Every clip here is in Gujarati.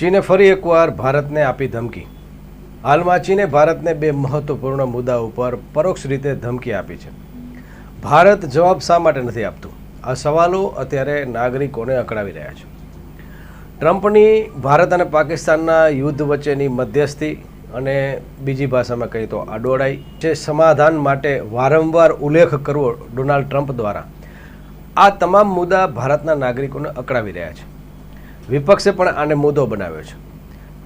ચીને ફરી એકવાર ભારતને આપી ધમકી. હાલમાં ચીને ભારતને બે મહત્વપૂર્ણ મુદ્દા ઉપર પરોક્ષ રીતે ધમકી આપી છે. ભારત જવાબ શા માટે નથી આપતું? આ સવાલો અત્યારે નાગરિકોને અકળાવી રહ્યા છે. ટ્રમ્પની ભારત અને પાકિસ્તાનના યુદ્ધ વચ્ચેની મધ્યસ્થી અને બીજી ભાષામાં કહીએ તો આડોડાઈ જે સમાધાન માટે વારંવાર ઉલ્લેખ કરવો ડોનાલ્ડ ટ્રમ્પ દ્વારા, આ તમામ મુદ્દા ભારતના નાગરિકોને અકળાવી રહ્યા છે. વિપક્ષે પણ આને મુદ્દો બનાવ્યો છે.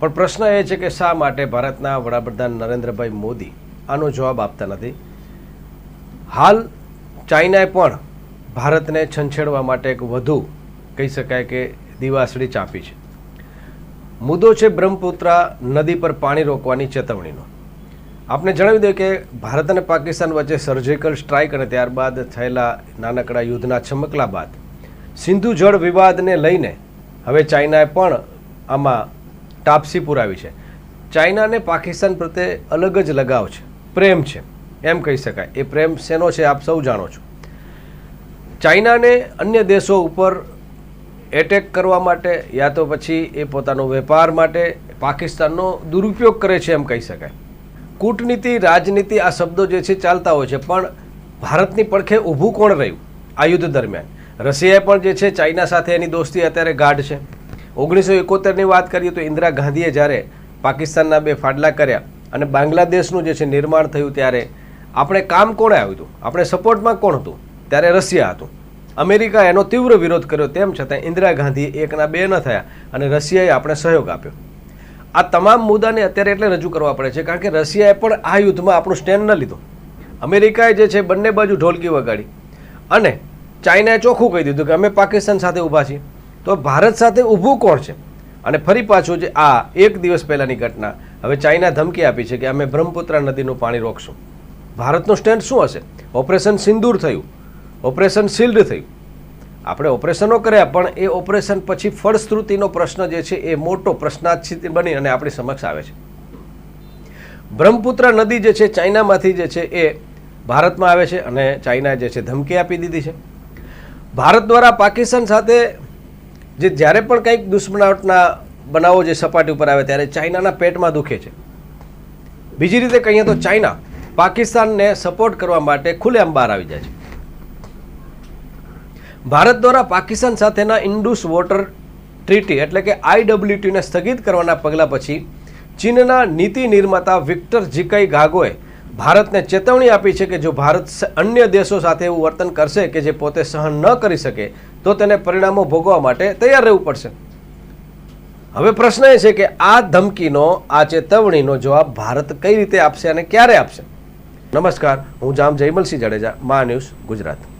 પણ પ્રશ્ન એ છે કે શા માટે ભારતના વડાપ્રધાન નરેન્દ્રભાઈ મોદી આનો જવાબ આપતા નથી? હાલ ચાઇનાએ પણ ભારતને છંછેડવા માટે એક વધુ કહી શકાય કે દિવાસળી ચાંપી છે. મુદ્દો છે બ્રહ્મપુત્રા નદી પર પાણી રોકવાની ચેતવણીનો. આપને જણાવી દઈએ કે ભારત અને પાકિસ્તાન વચ્ચે સર્જિકલ સ્ટ્રાઇક અને ત્યારબાદ થયેલા નાનકડા યુદ્ધના છમકલા બાદ સિંધુ જળ વિવાદને લઈને હવે ચાઇનાએ પણ આમાં ટાપસી પુરાવી છે. ચાઇનાને પાકિસ્તાન પ્રત્યે અલગ જ લગાવ છે. પ્રેમ છે. એમ કહી શકાય. એ પ્રેમ શેનો છે આપ સૌ જાણો છો. ચાઇનાને અન્ય દેશો ઉપર એટેક કરવા માટે યા તો પછી એ પોતાનો વેપાર માટે પાકિસ્તાનનો દુરુપયોગ કરે છે એમ કહી શકાય. કૂટનીતિ, રાજનીતિ આ શબ્દો જે છે ચાલતા હોય છે, પણ ભારતની પડખે ઊભું કોણ રહ્યું? આ યુદ્ધ દરમિયાન. રશિયાએ પણ જે છે, ચાઇના સાથે એની દોસ્તી અત્યારે ગાઢ છે. ઓગણીસો એકોતેરની વાત કરીએ તો ઇન્દિરા ગાંધીએ જ્યારે પાકિસ્તાનના બે ફાડલા કર્યા અને બાંગ્લાદેશનું જે છે, નિર્માણ થયું ત્યારે આપણે કામ કોણે આવ્યું હતું? આપણે સપોર્ટમાં કોણ હતું? ત્યારે રશિયા હતું. અમેરિકા એનો તીવ્ર વિરોધ કર્યો, તેમ છતાં ઇન્દિરા ગાંધી એકના બે ન થયા અને રશિયાએ આપણે સહયોગ આપ્યો. આ તમામ મુદ્દાને અત્યારે એટલે રજૂ કરવા પડે છે, કારણ કે રશિયાએ પણ આ યુદ્ધમાં આપણું સ્ટેન્ડ ન લીધું. અમેરિકાએ જે છે, બંને બાજુ ઢોલકી વગાડી. અને ચાઇનાએ ચોખ્ખું કહી દીધું કે અમે પાકિસ્તાન સાથે ઊભા છીએ. તો ભારત સાથે ઊભું કોણ છે? અને ફરી પાછું જે આ એક દિવસ પહેલાંની ઘટના, હવે ચાઇના ધમકી આપી છે કે અમે બ્રહ્મપુત્રા નદીનું પાણી રોકશું. ભારતનું સ્ટેન્ડ શું હશે? ઓપરેશન સિંદૂર થયું. ઓપરેશન શિલ્ડ થયું. આપણે ઓપરેશનો કર્યા, પણ એ ઓપરેશન પછી ફળશ્રુતિનો પ્રશ્ન જે છે એ મોટો પ્રશ્નાર્થિત બની અને આપણી સમક્ષ આવે છે. બ્રહ્મપુત્ર નદી જે છે, ચાઇનામાંથી જે છે એ ભારતમાં આવે છે અને ચાઇનાએ જે છે ધમકી આપી દીધી છે. ભારત દ્વારા પાકિસ્તાન સાથે જે જ્યારે પણ કંઈક દુશ્મનાવટના બનાવો જે સપાટી ઉપર આવે ત્યારે ચાઇનાના પેટમાં દુખે છે. બીજી રીતે કહીએ તો ચાઇના પાકિસ્તાનને સપોર્ટ કરવા માટે ખુલ્લેઆમ બહાર આવી જાય છે. ભારત દ્વારા પાકિસ્તાન સાથેના ઇન્ડુસ વોટર ટ્રીટી એટલે કે આઈડબ્લ્યુટીને સ્થગિત કરવાના પગલાં પછી ચીનના નીતિ નિર્માતા વિક્ટર જીકઈ ગાગોએ ભારતને ચેતવણી આપી છે કે જો ભારત અન્ય દેશો સાથે એવું વર્તન કરશે કે જે પોતે સહન ન કરી શકે, તો તેને પરિણામો ભોગવવા માટે તૈયાર રહેવું પડશે. હવે પ્રશ્ન એ છે કે આ ધમકીનો, આ ચેતવણીનો જવાબ ભારત કઈ રીતે આપશે અને ક્યારે આપશે? નમસ્કાર, હું જામ જયમલસિંહ જાડેજા, મા ન્યૂઝ ગુજરાત.